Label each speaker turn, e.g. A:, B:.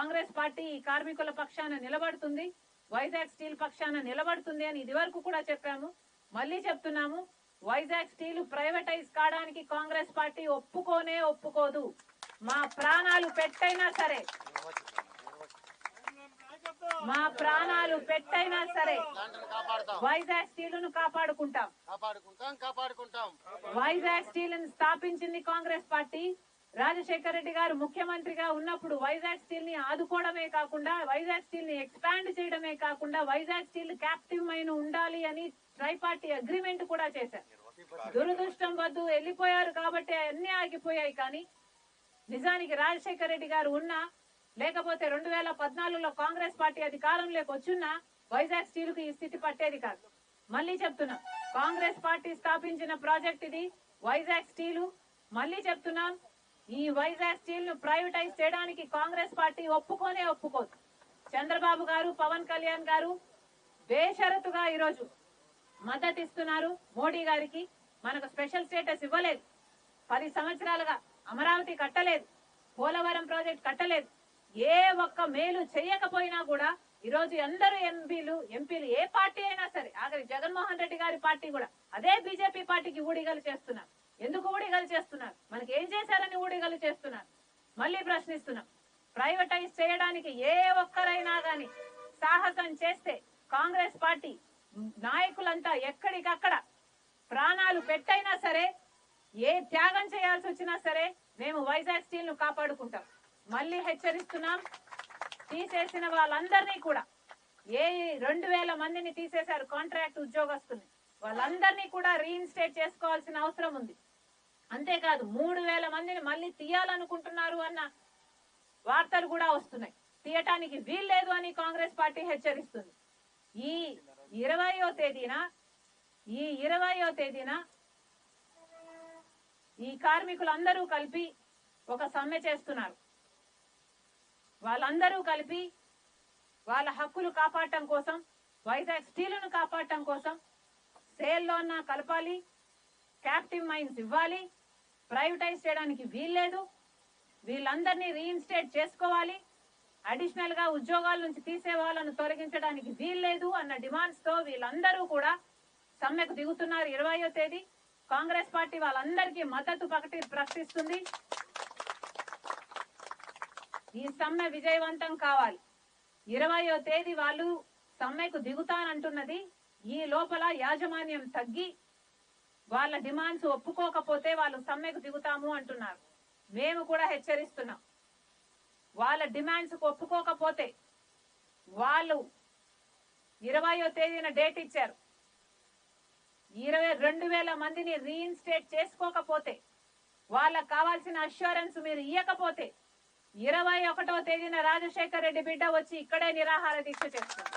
A: Congress party ఈ కార్మికుల పక్షాన నిలబడుతుంది వైజాగ్ స్టీల్ పక్షాన నిలబడుతుంది అని ఇదివరకు కూడా చెప్పాము. మళ్ళీ చెప్తున్నాము వైజాగ్ స్టీల్ ప్రైవేటైజ్ కావడానికి కాంగ్రెస్ పార్టీ ఒప్పుకోనే ఒప్పుకోదు. మా ప్రాణాలు పెట్టైనా సరే మా ప్రాణాలు పెట్టైనా సరే వైజాగ్ స్టీల్ను కాపాడుకుంటాం వైజాగ్ స్టీల్ స్థాపించింది కాంగ్రెస్ పార్టీ. రాజశేఖర రెడ్డి గారు ముఖ్యమంత్రిగా ఉన్నప్పుడు వైజాగ్ స్టీల్ని ఆదుకోవడమే కాకుండా వైజాగ్ స్టీల్ని ఎక్స్పాండ్ చేయడమే కాకుండా వైజాగ్ స్టీల్ క్యాప్టివ్ మైన్ ఉండాలి అని ట్రై పార్టీ అగ్రిమెంట్ కూడా చేశారు. దురదృష్టం వద్దు వెళ్ళిపోయారు కాబట్టి అన్ని ఆగిపోయాయి కానీ నిజానికి రాజశేఖర రెడ్డి గారు ఉన్నా లేకపోతే రెండు వేల పద్నాలుగులో కాంగ్రెస్ పార్టీ అధికారంలోకి వచ్చున్నా వైజాగ్ స్టీల్కు ఈ స్థితి పట్టేది కాదు. మళ్ళీ చెప్తున్నా కాంగ్రెస్ పార్టీ స్థాపించిన ప్రాజెక్ట్ ఇది వైజాగ్ స్టీలు. మళ్ళీ చెప్తున్నాం ఈ వైజాగ్ స్టీల్ను ప్రైవేటైజ్ చేయడానికి కాంగ్రెస్ పార్టీ ఒప్పుకోనే ఒప్పుకోదు. చంద్రబాబు గారు పవన్ కళ్యాణ్ గారు బేషరతుగా ఈరోజు మద్దతు ఇస్తున్నారు మోడీ గారికి మనకు స్పెషల్ స్టేటస్ ఇవ్వలేదు. పది సంవత్సరాలుగా అమరావతి కట్టలేదు. పోలవరం ప్రాజెక్ట్ కట్టలేదు. ఏ ఒక్క మేలు చేయకపోయినా కూడా ఈరోజు అందరూ ఎంపీలు ఎంపీలు ఏ పార్టీ అయినా సరే ఆఖరి జగన్మోహన్ రెడ్డి గారి పార్టీ కూడా అదే బీజేపీ పార్టీకి ఊడిగలు చేస్తున్నారు. ఎందుకు చేస్తున్నారు. మనకి ఏం చేశారని ఊడిగలు చేస్తున్నారు. మళ్ళీ ప్రశ్నిస్తున్నాం. ప్రైవేటైజ్ చేయడానికి ఏ ఒక్కరైనా గాని సాహసం చేస్తే కాంగ్రెస్ పార్టీ నాయకులంతా ఎక్కడికక్కడ ప్రాణాలు పెట్టైనా సరే ఏ త్యాగం చేయాల్సి వచ్చినా సరే మేము వైజాగ్ స్టీల్ను కాపాడుకుంటాం. మళ్ళీ హెచ్చరిస్తున్నాం. తీసేసిన వాళ్ళందరినీ కూడా. ఏ రెండు వేల మందిని తీసేశారు కాంట్రాక్ట్ ఉద్యోగస్తుని వాళ్ళందరినీ కూడా రీఇన్స్టేట్ చేసుకోవాల్సిన అవసరం ఉంది. అంతేకాదు మూడు వేల మందిని మళ్ళీ తీయాలనుకుంటున్నారు అన్న వార్తలు కూడా వస్తున్నాయి. తీయటానికి వీల్లేదు అని కాంగ్రెస్ పార్టీ హెచ్చరిస్తుంది. ఈ ఇరవయో తేదీన ఈ ఇరవయో తేదీన ఈ కార్మికులందరూ కలిపి ఒక సమ్మె చేస్తున్నారు. వాళ్ళందరూ కలిపి వాళ్ళ హక్కులు కాపాడటం కోసం వైజాగ్ స్టీలును కాపాడటం కోసం సేల్లో ఉన్న కలపాలి క్యాప్టివ్ మైన్స్ ఇవ్వాలి ప్రైవేటైజ్ చేయడానికి వీల్లేదు వీళ్ళందరినీ రీఇన్స్టేట్ చేసుకోవాలి. అడిషనల్గా ఉద్యోగాల నుంచి తీసే వాళ్ళను తొలగించడానికి వీల్లేదు అన్న డిమాండ్స్తో వీళ్ళందరూ కూడా సమ్మెకు దిగుతున్నారు ఇరవయో తేదీ. కాంగ్రెస్ పార్టీ వాళ్ళందరికీ మద్దతు ప్రకటి ప్రకటిస్తుంది. ఈ సమ్మె విజయవంతం కావాలి. ఇరవయో తేదీ వాళ్ళు సమ్మెకు దిగుతానంటున్నది. ఈ లోపల యాజమాన్యం తగ్గి వాళ్ళ డిమాండ్స్ ఒప్పుకోకపోతే వాళ్ళు సమ్మెకు దిగుతాము అంటున్నారు. మేము కూడా హెచ్చరిస్తున్నాం. వాళ్ళ డిమాండ్స్ ఒప్పుకోకపోతే వాళ్ళు ఇరవయో తేదీన డేట్ ఇచ్చారు. ఇరవై రెండు వేల మందిని రీఇన్స్టేట్ చేసుకోకపోతే వాళ్ళకు కావాల్సిన అష్యూరెన్స్ మీరు ఇవ్వకపోతే ఇరవై ఒకటో తేదీన రాజశేఖర్ రెడ్డి బిడ్డ వచ్చి ఇక్కడే నిరాహార దీక్ష చేస్తారు